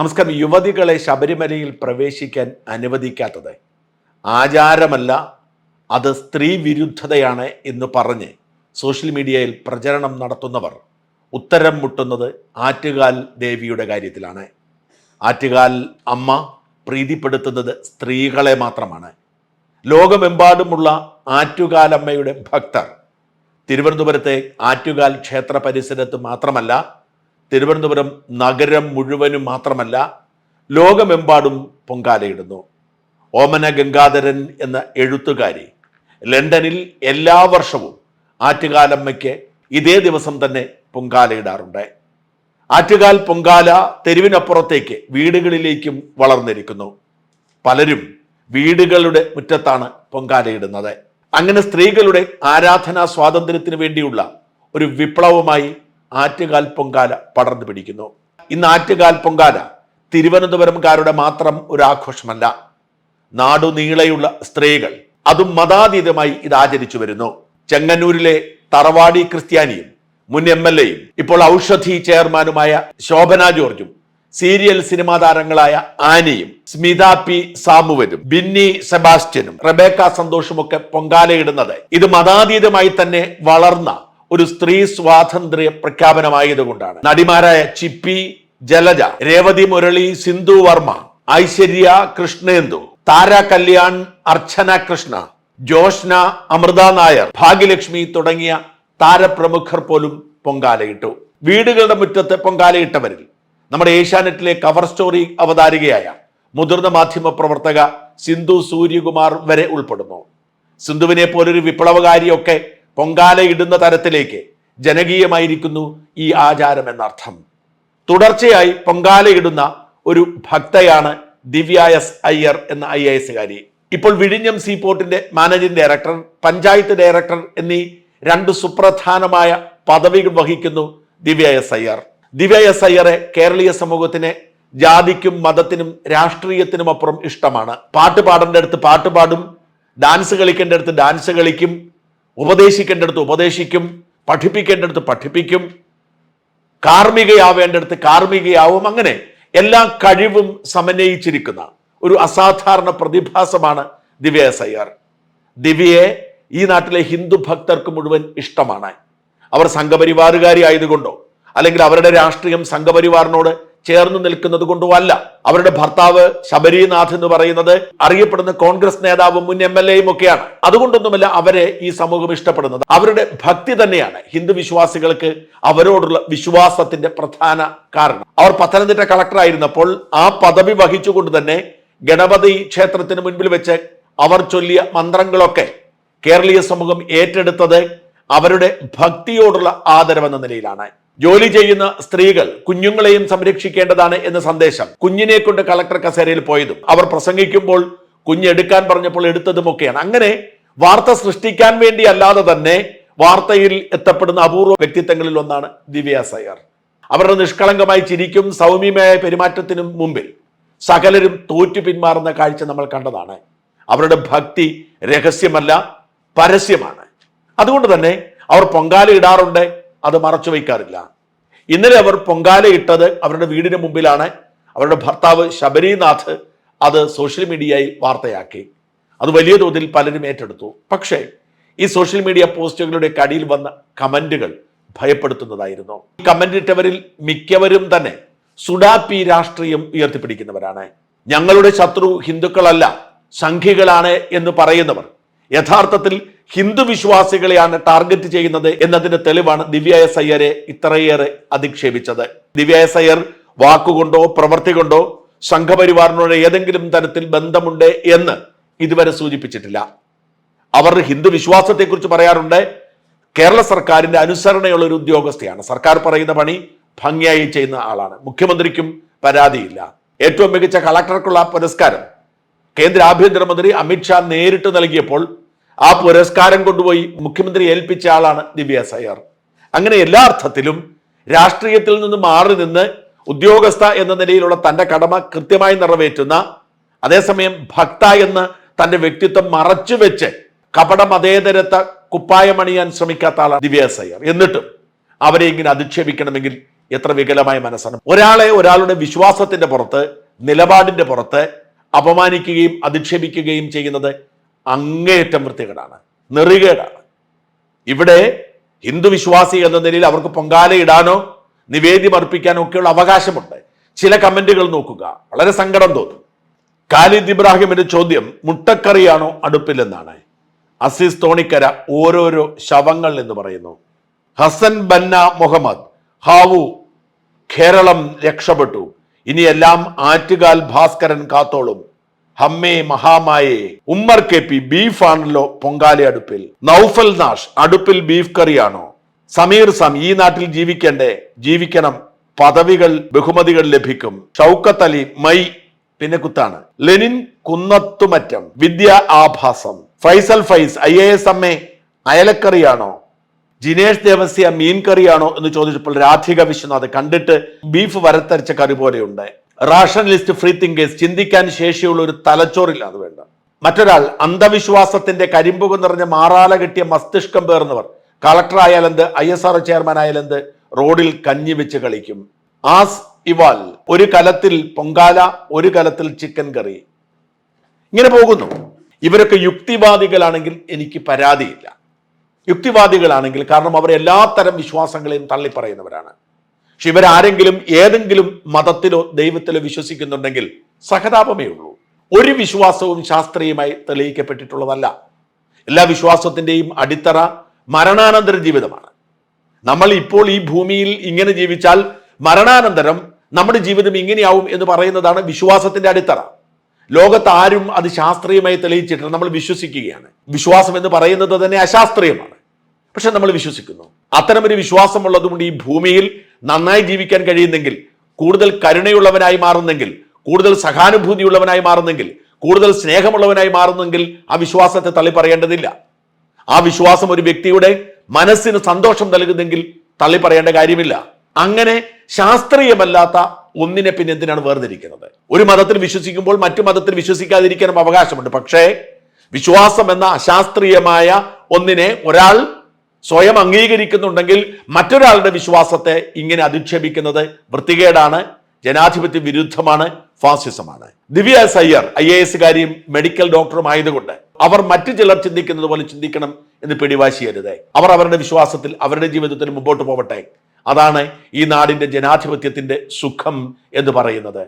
നമസ്കാരം. യുവതികളെ ശബരിമലയിൽ പ്രവേശിക്കാൻ അനുവദിക്കാത്തത് ആചാരമല്ല അത് സ്ത്രീ വിരുദ്ധതയാണ് എന്ന് പറഞ്ഞ് സോഷ്യൽ മീഡിയയിൽ പ്രചരണം നടത്തുന്നവർ ഉത്തരം മുട്ടുന്നത് ആറ്റുകാൽ ദേവിയുടെ കാര്യത്തിലാണ്. ആറ്റുകാൽ അമ്മ പ്രീതിപ്പെടുത്തുന്നത് സ്ത്രീകളെ മാത്രമാണ്. ലോകമെമ്പാടുമുള്ള ആറ്റുകാലമ്മയുടെ ഭക്തർ തിരുവനന്തപുരത്തെ ആറ്റുകാൽ ക്ഷേത്ര പരിസരത്ത് മാത്രമല്ല തിരുവനന്തപുരം നഗരം മുഴുവനും മാത്രമല്ല ലോകമെമ്പാടും പൊങ്കാലയിടുന്നു. ഓമന ഗംഗാധരൻ എന്ന എഴുത്തുകാരി ലണ്ടനിൽ എല്ലാ വർഷവും ആറ്റുകാലമ്മയ്ക്ക് ഇതേ ദിവസം തന്നെ പൊങ്കാലയിടാറുണ്ട്. ആറ്റുകാൽ പൊങ്കാല തെരുവിനപ്പുറത്തേക്ക് വീടുകളിലേക്കും വളർന്നിരിക്കുന്നു. പലരും വീടുകളുടെ മുറ്റത്താണ് പൊങ്കാലയിടുന്നത്. അങ്ങനെ സ്ത്രീകളുടെ ആരാധനാ സ്വാതന്ത്ര്യത്തിന് വേണ്ടിയുള്ള ഒരു വിപ്ലവമായി ആറ്റുകാൽ പൊങ്കാല പടർന്നു പിടിക്കുന്നു. ഇന്ന് ആറ്റുകാൽ പൊങ്കാല തിരുവനന്തപുരംകാരുടെ മാത്രം ഒരു ആഘോഷമല്ല. നാടുനീളെയുള്ള സ്ത്രീകൾ അതും മതാതീതമായി ഇത് ആചരിച്ചു വരുന്നു. ചെങ്ങന്നൂരിലെ തറവാടി ക്രിസ്ത്യാനിയും മുൻ എം എൽ എയും ഇപ്പോൾ ഔഷധി ചെയർമാനുമായ ശോഭന ജോർജും സീരിയൽ സിനിമാ താരങ്ങളായ ആനയും സ്മിത പി സാമുവനും ബിന്നി സെബാസ്റ്റ്യനും റബേക്ക സന്തോഷുമൊക്കെ പൊങ്കാലയിടുന്നത് ഇത് മതാതീതമായി തന്നെ വളർന്ന ഒരു സ്ത്രീ സ്വാതന്ത്ര്യ പ്രഖ്യാപനമായതുകൊണ്ടാണ്. നടിമാരായ ചിപ്പി ജലജ രേവതി മുരളി സിന്ധു വർമ്മ ഐശ്വര്യ കൃഷ്ണേന്ദു താര കല്യാൺ അർച്ചന കൃഷ്ണ ജോഷ്ന അമൃത നായർ ഭാഗ്യലക്ഷ്മി തുടങ്ങിയ താരപ്രമുഖർ പോലും പൊങ്കാലയിട്ടു. വീടുകളുടെ മുറ്റത്തെ പൊങ്കാലയിട്ടവരിൽ നമ്മുടെ ഏഷ്യാനെറ്റിലെ കവർ സ്റ്റോറി അവതാരികയായ മുതിർന്ന മാധ്യമ പ്രവർത്തക സിന്ധു സൂര്യകുമാർ വരെ ഉൾപ്പെടുന്നു. സിന്ധുവിനെ പോലൊരു വിപ്ലവകാരിയൊക്കെ പൊങ്കാല ഇടുന്ന തരത്തിലേക്ക് ജനകീയമായിരിക്കുന്നു ഈ ആചാരം എന്നർത്ഥം. തുടർച്ചയായി പൊങ്കാലയിടുന്ന ഒരു ഭക്തയാണ് ദിവ്യ എസ് അയ്യർ എന്ന ഐ എ എസുകാരി ഇപ്പോൾ വിഴിഞ്ഞം സീപോർട്ടിന്റെ മാനേജിംഗ് ഡയറക്ടർ പഞ്ചായത്ത് ഡയറക്ടർ എന്നീ രണ്ട് സുപ്രധാനമായ പദവികൾ വഹിക്കുന്നു ദിവ്യ എസ് അയ്യർ. ദിവ്യ എസ് അയ്യറെ കേരളീയ സമൂഹത്തിന് ജാതിക്കും മതത്തിനും രാഷ്ട്രീയത്തിനും അപ്പുറം ഇഷ്ടമാണ്. പാട്ട് പാടേണ്ട അടുത്ത് പാട്ട് പാടും ഡാൻസ് കളിക്കേണ്ട അടുത്ത് ഡാൻസ് കളിക്കും ഉപദേശിക്കേണ്ടടുത്ത് ഉപദേശിക്കും പഠിപ്പിക്കേണ്ടടുത്ത് പഠിപ്പിക്കും കാർമ്മികയാവേണ്ടടുത്ത് കാർമ്മികയാവും അങ്ങനെ എല്ലാ കഴിവും സമന്വയിച്ചിരിക്കുന്ന ഒരു അസാധാരണ പ്രതിഭാസമാണ് ദിവ്യ എസ് അയ്യർ ദിവ്യയെ ഈ നാട്ടിലെ ഹിന്ദു ഭക്തർക്ക് മുഴുവൻ ഇഷ്ടമാണ്. അവർ സംഘപരിവാറുകാരി ആയതുകൊണ്ടോ അല്ലെങ്കിൽ അവരുടെ രാഷ്ട്രീയം സംഘപരിവാറിനോട് ചേർന്ന് നിൽക്കുന്നത് കൊണ്ടോ അല്ല അവരുടെ ഭർത്താവ് ശബരിനാഥ് എന്ന് പറയുന്നത് അറിയപ്പെടുന്ന കോൺഗ്രസ് നേതാവും മുൻ എം എൽ എയും ഒക്കെയാണ്. അതുകൊണ്ടൊന്നുമല്ല അവരെ ഈ സമൂഹം ഇഷ്ടപ്പെടുന്നത്. അവരുടെ ഭക്തി തന്നെയാണ് ഹിന്ദു വിശ്വാസികൾക്ക് അവരോടുള്ള വിശ്വാസത്തിന്റെ പ്രധാന കാരണം. അവർ പത്തനംതിട്ട കളക്ടർ ആയിരുന്നപ്പോൾ ആ പദവി വഹിച്ചുകൊണ്ട് തന്നെ ഗണപതി ക്ഷേത്രത്തിന് മുൻപിൽ വെച്ച് അവർ ചൊല്ലിയ മന്ത്രങ്ങളൊക്കെ കേരളീയ സമൂഹം ഏറ്റെടുത്തത് അവരുടെ ഭക്തിയോടുള്ള ആദരവെന്ന നിലയിലാണ്. ജോലി ചെയ്യുന്ന സ്ത്രീകൾ കുഞ്ഞുങ്ങളെയും സംരക്ഷിക്കേണ്ടതാണ് എന്ന സന്ദേശം കുഞ്ഞിനെ കൊണ്ട് കളക്ടർ കസേരയിൽ പോയതും അവർ പ്രസംഗിക്കുമ്പോൾ കുഞ്ഞ് എടുക്കാൻ പറഞ്ഞപ്പോൾ എടുത്തതുമൊക്കെയാണ് അങ്ങനെ വാർത്ത സൃഷ്ടിക്കാൻ വേണ്ടി അല്ലാതെ തന്നെ വാർത്തയിൽ എത്തപ്പെടുന്ന അപൂർവ വ്യക്തിത്വങ്ങളിൽ ഒന്നാണ് ദിവ്യ സയ്യർ അവരുടെ നിഷ്കളങ്കമായി ചിരിക്കും സൗമ്യമായ പെരുമാറ്റത്തിനും മുമ്പിൽ സകലരും തോറ്റു പിന്മാറുന്ന കാഴ്ച നമ്മൾ കണ്ടതാണ്. അവരുടെ ഭക്തി രഹസ്യമല്ല പരസ്യമാണ്. അതുകൊണ്ട് തന്നെ അവർ പൊങ്കാല ഇടാറുണ്ട് അത് മറച്ചു വയ്ക്കാറില്ല. ഇന്നലെ അവർ പൊങ്കാല ഇട്ടത് അവരുടെ വീടിന് മുമ്പിലാണ്. അവരുടെ ഭർത്താവ് ശബരിനാഥ് അത് സോഷ്യൽ മീഡിയയിൽ വാർത്തയാക്കി. അത് വലിയ തോതിൽ പലരും ഏറ്റെടുത്തു. പക്ഷേ ഈ സോഷ്യൽ മീഡിയ പോസ്റ്റുകളുടെ കടിയിൽ വന്ന കമന്റുകൾ ഭയപ്പെടുത്തുന്നതായിരുന്നു. ഈ കമന്റ് ഇട്ടവരിൽ മിക്കവരും തന്നെ സുഡാപ്പി രാഷ്ട്രീയം ഉയർത്തിപ്പിടിക്കുന്നവരാണ്. ഞങ്ങളുടെ ശത്രു ഹിന്ദുക്കളല്ല സംഘികളാണ് എന്ന് പറയുന്നവർ. യഥാർത്ഥത്തിൽ ഹിന്ദു വിശ്വാസികളെയാണ് ടാർഗറ്റ് ചെയ്യുന്നത് എന്നതിന്റെ തെളിവാണ് ദിവ്യ എസ് അയ്യരെ ഇത്രയേറെ അധിക്ഷേപിച്ചത്. ദിവ്യ എസ് അയ്യർ വാക്കുകൊണ്ടോ പ്രവൃത്തി കൊണ്ടോ സംഘപരിവാറിനോട് ഏതെങ്കിലും തരത്തിൽ ബന്ധമുണ്ട് എന്ന് ഇതുവരെ സൂചിപ്പിച്ചിട്ടില്ല. അവർ ഹിന്ദു വിശ്വാസത്തെക്കുറിച്ച് പറയാറുണ്ട്. കേരള സർക്കാരിന്റെ അനുസരണയുള്ള ഒരു ഉദ്യോഗസ്ഥയാണ്. സർക്കാർ പറയുന്ന പണി ഭംഗിയായി ചെയ്യുന്ന ആളാണ്. മുഖ്യമന്ത്രിക്കും പരാതിയില്ല. ഏറ്റവും മികച്ച കളക്ടർക്കുള്ള പുരസ്കാരം കേന്ദ്ര ആഭ്യന്തരമന്ത്രി അമിത്ഷാ നേരിട്ട് നൽകിയപ്പോൾ ആ പുരസ്കാരം കൊണ്ടുപോയി മുഖ്യമന്ത്രി ഏൽപ്പിച്ച ആളാണ് ദിവ്യ സയ്യർ അങ്ങനെ എല്ലാ അർത്ഥത്തിലും രാഷ്ട്രീയത്തിൽ നിന്ന് മാറി നിന്ന് ഉദ്യോഗസ്ഥ എന്ന നിലയിലുള്ള തന്റെ കടമ കൃത്യമായി നിറവേറ്റുന്ന അതേസമയം ഭക്ത എന്ന് തന്റെ വ്യക്തിത്വം മറച്ചു വെച്ച് കപട മതേതരത്തെ കുപ്പായമണിയാൻ ശ്രമിക്കാത്ത ആളാണ് ദിവ്യ സയ്യർ എന്നിട്ടും അവരെ ഇങ്ങനെ അധിക്ഷേപിക്കണമെങ്കിൽ എത്ര വികലമായ മനസ്സാണ്. ഒരാളെ ഒരാളുടെ വിശ്വാസത്തിന്റെ പുറത്ത് നിലപാടിന്റെ പുറത്ത് അപമാനിക്കുകയും അധിക്ഷേപിക്കുകയും ചെയ്യുന്നത് അങ്ങേയറ്റം വൃത്തികേടാണ് നെറികേടാണ്. ഇവിടെ ഹിന്ദു വിശ്വാസി എന്ന നിലയിൽ അവർക്ക് പൊങ്കാല ഇടാനോ നിവേദ്യം അർപ്പിക്കാനോ ഒക്കെയുള്ള അവകാശമുണ്ട്. ചില കമന്റുകൾ നോക്കുക വളരെ സങ്കടം തോന്നും. ഖാലിദ് ഇബ്രാഹിമിന്റെ ചോദ്യം മുട്ടക്കറിയാണോ അടുപ്പിലെന്നാണ്. അസീസ് തോണിക്കര ഓരോരോ ശവങ്ങൾ എന്ന് പറയുന്നു. ഹസൻ ബന്ന മുഹമ്മദ് ഹാവു കേരളം രക്ഷപ്പെട്ടു. ഇനിയെല്ലാം ആറ്റുകാൽ ഭാസ്കരൻ കാത്തോളും. ഹമ്മേ മഹാമായെ. ഉമ്മർ കെ പി ബീഫാണല്ലോ പൊങ്കാലി അടുപ്പിൽ. നൗഫൽ നാഷ് അടുപ്പിൽ ബീഫ് കറിയാണോ? സമീർ സാം ഈ നാട്ടിൽ ജീവിക്കണ്ടേ? ജീവിക്കണം. പദവികൾ ബഹുമതികൾ ലഭിക്കും. ഷൗക്കത്ത് അലി മൈ പിന്നെ കുത്താണ്. Lenin Kunnathumattam. Vidya ആഭാസം. Faisal Faiz I A S അമ്മേ അയലക്കറിയാണോ? ജിനേഷ് ദേവസ്യ മീൻ കറിയാണോ എന്ന് ചോദിച്ചപ്പോൾ രാധിക വിശ്വനാഥ് കണ്ടിട്ട് ബീഫ് വരത്തരച്ച കറി പോലെയുണ്ട്. റാഷൻ ലിസ്റ്റ് ഫ്രീ തിങ്കേഴ്സ് ചിന്തിക്കാൻ ശേഷിയുള്ള ഒരു തലച്ചോറില്ല അത് വേണ്ട. മറ്റൊരാൾ അന്ധവിശ്വാസത്തിന്റെ കരിമ്പുക നിറഞ്ഞ മാറാല കിട്ടിയ മസ്തിഷ്കം പേർന്നവർ. കളക്ടർ ആയാലെന്ത്? ഐ എസ് ആർ ചെയർമാൻ ആയാലെന്ത്? റോഡിൽ കഞ്ഞി വെച്ച് കളിക്കും. ആസ് ഇവാൽ ഒരു കലത്തിൽ പൊങ്കാല ഒരു കലത്തിൽ ചിക്കൻ കറി ഇങ്ങനെ പോകുന്നു. ഇവരൊക്കെ യുക്തിവാദികളാണെങ്കിൽ എനിക്ക് പരാതിയില്ല. യുക്തിവാദികളാണെങ്കിൽ കാരണം അവർ എല്ലാത്തരം തരം വിശ്വാസങ്ങളെയും തള്ളിപ്പറയുന്നവരാണ്. പക്ഷെ ഇവരാരെങ്കിലും ഏതെങ്കിലും മതത്തിലോ ദൈവത്തിലോ വിശ്വസിക്കുന്നുണ്ടെങ്കിൽ സഹതാപമേ ഉള്ളൂ. ഒരു വിശ്വാസവും ശാസ്ത്രീയമായി തെളിയിക്കപ്പെട്ടിട്ടുള്ളതല്ല. എല്ലാ വിശ്വാസത്തിന്റെയും അടിത്തറ മരണാനന്തര ജീവിതമാണ്. നമ്മൾ ഇപ്പോൾ ഈ ഭൂമിയിൽ ഇങ്ങനെ ജീവിച്ചാൽ മരണാനന്തരം നമ്മുടെ ജീവിതം ഇങ്ങനെയാവും എന്ന് പറയുന്നതാണ് വിശ്വാസത്തിന്റെ അടിത്തറ. ലോകത്ത് ആരും അത് ശാസ്ത്രീയമായി തെളിയിച്ചിട്ടില്ല. നമ്മൾ വിശ്വസിക്കുകയാണ്. വിശ്വാസം എന്ന് പറയുന്നത് തന്നെ അശാസ്ത്രീയമാണ്. പക്ഷെ നമ്മൾ വിശ്വസിക്കുന്നു. അത്തരമൊരു വിശ്വാസമുള്ളതുകൊണ്ട് ഈ ഭൂമിയിൽ നന്നായി ജീവിക്കാൻ കഴിയുന്നെങ്കിൽ കൂടുതൽ കരുണയുള്ളവനായി മാറുന്നെങ്കിൽ കൂടുതൽ സഹാനുഭൂതിയുള്ളവനായി മാറുന്നെങ്കിൽ കൂടുതൽ സ്നേഹമുള്ളവനായി മാറുന്നെങ്കിൽ ആ വിശ്വാസത്തെ തള്ളി പറയേണ്ടതില്ല ആ വിശ്വാസം ഒരു വ്യക്തിയുടെ മനസ്സിന് സന്തോഷം നൽകുന്നെങ്കിൽ തള്ളി പറയേണ്ട കാര്യമില്ല. അങ്ങനെ ശാസ്ത്രീയമല്ലാത്ത ഒന്നിനെ പിന്നെ എന്തിനാണ് വേർതിരിക്കുന്നത്? ഒരു മതത്തിൽ വിശ്വസിക്കുമ്പോൾ മറ്റു മതത്തിൽ വിശ്വസിക്കാതിരിക്കാനും അവകാശമുണ്ട്. പക്ഷേ വിശ്വാസം എന്ന അശാസ്ത്രീയമായ ഒന്നിനെ ഒരാൾ സ്വയം അംഗീകരിക്കുന്നുണ്ടെങ്കിൽ മറ്റൊരാളുടെ വിശ്വാസത്തെ ഇങ്ങനെ അധിക്ഷേപിക്കുന്നത് വൃത്തികേടാണ് ജനാധിപത്യ വിരുദ്ധമാണ് ഫാസിസമാണ്. Divya S Iyer I A എസുകാരിയും medical ഡോക്ടറും ആയതുകൊണ്ട് അവർ മറ്റു ചിലർ ചിന്തിക്കുന്നത് പോലെ ചിന്തിക്കണം എന്ന് പിടിവാശിയരുത്. അവർ അവരുടെ വിശ്വാസത്തിൽ അവരുടെ ജീവിതത്തിൽ മുമ്പോട്ട് പോവട്ടെ. അതാണ് ഈ നാടിന്റെ ജനാധിപത്യത്തിന്റെ സുഖം എന്ന് പറയുന്നത്.